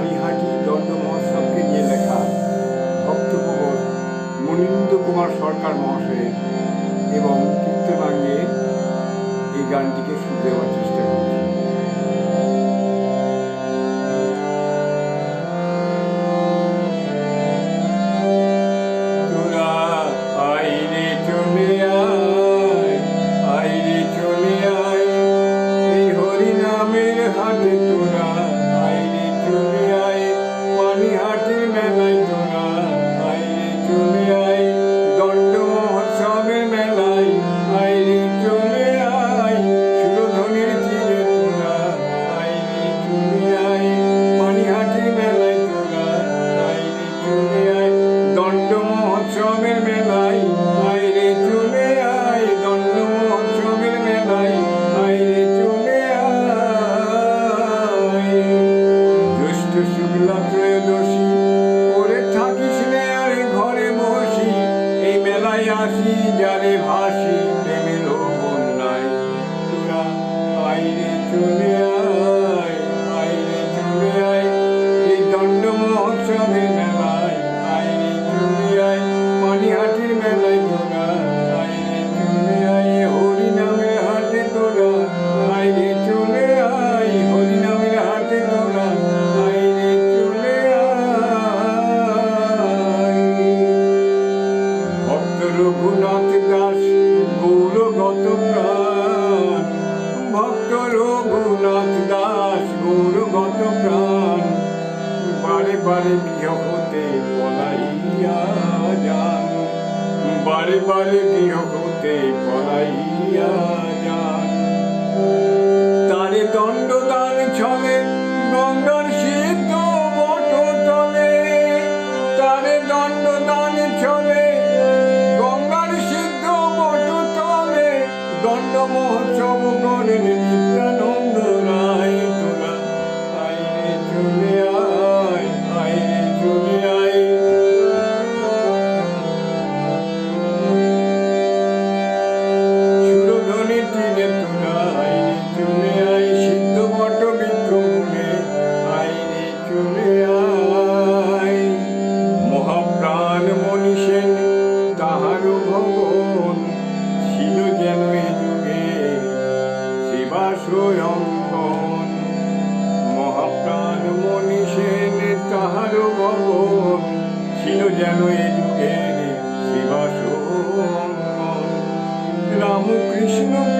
পানিহাটি দণ্ড মহোৎসবকে নিয়ে লেখা ভক্তপ্রবর মনীন্দ্র কুমার সরকার মহাশয়ের এবং কীর্তনাঙ্গে এই গানটিকে শুনে দেওয়ার চেষ্টা করছি। সাগরে ভাসি প্রেমের বন্যায় তোরা বাইরে চলে রঘুনাথ দাস গুরু গৌরগত প্রাণ। বারে বারে গৃহ হতে পলাইয়া যান। বারে বারে গৃহ পলাইয়া যান। তারে দণ্ডদান ছলে Yaşına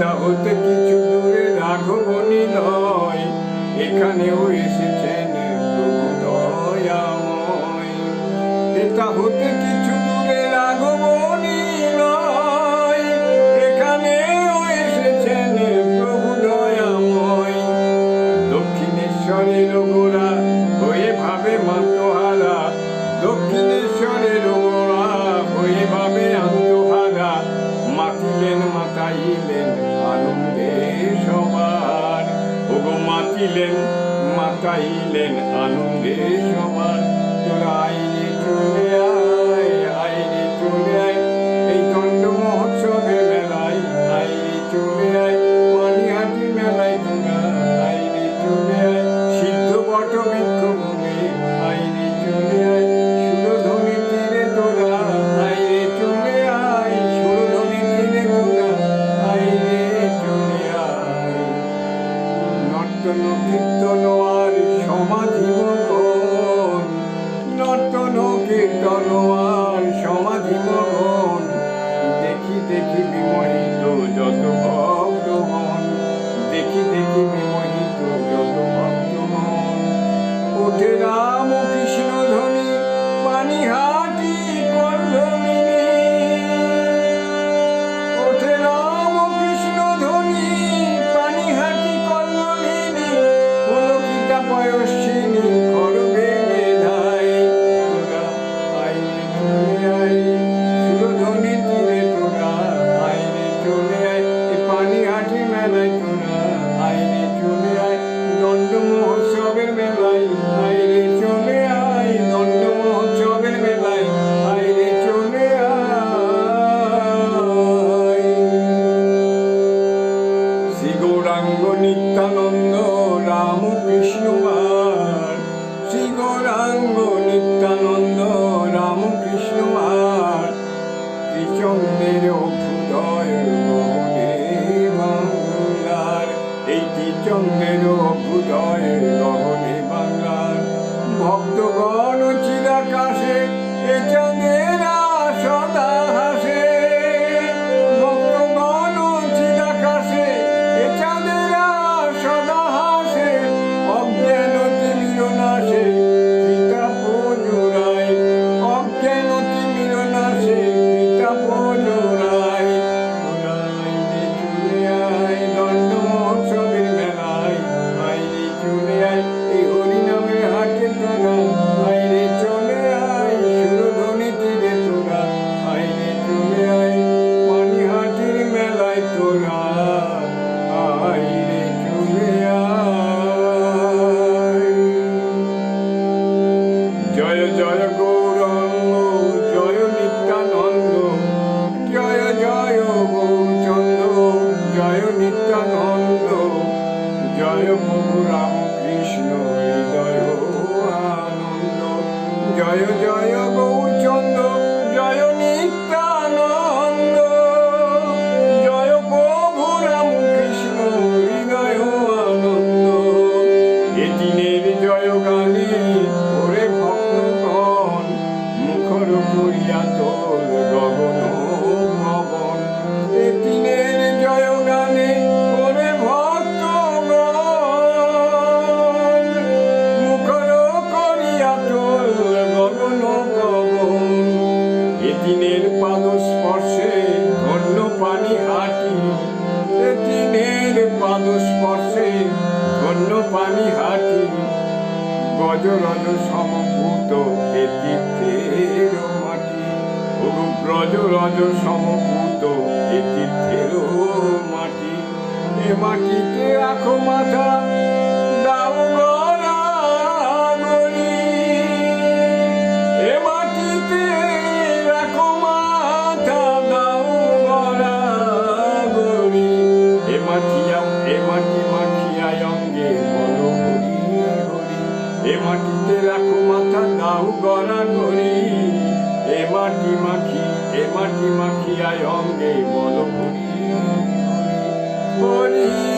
সীতা হতে কিছু দূরে রাঘব নিলয় এখানেও এসে মাতাইলেন আনন্দে সবার চোরাইলে চলে নির্তনোয়ার সমাধি মরণ। দেখি দেখি বিময়ী শ্রী গৌরাঙ্গ নিত্যানন্দ রামকৃষ্ণ আর শ্রী গৌরাঙ্গ নিত্যানন্দ রামকৃষ্ণ আর কৃষকদের অভ্যুদয় গমনে বাংলার। এই কৃষকদের অভ্যুদয় গমনে বাংলার। ভক্তগণ চিরাকাশে এ আমি হাঁটি গজরজ সমভূত এ তীর্থের মাটি। ওগো ব্রজরজ সমভূত এ তীর্থের মাটি। এ মাটিতে রাখো মাথা তুলে রাখো মাথা দাও গড়া গড়ি এ মাটি মাখি, এ মাটি মাখি আয় অঙ্গে বল হরি হরি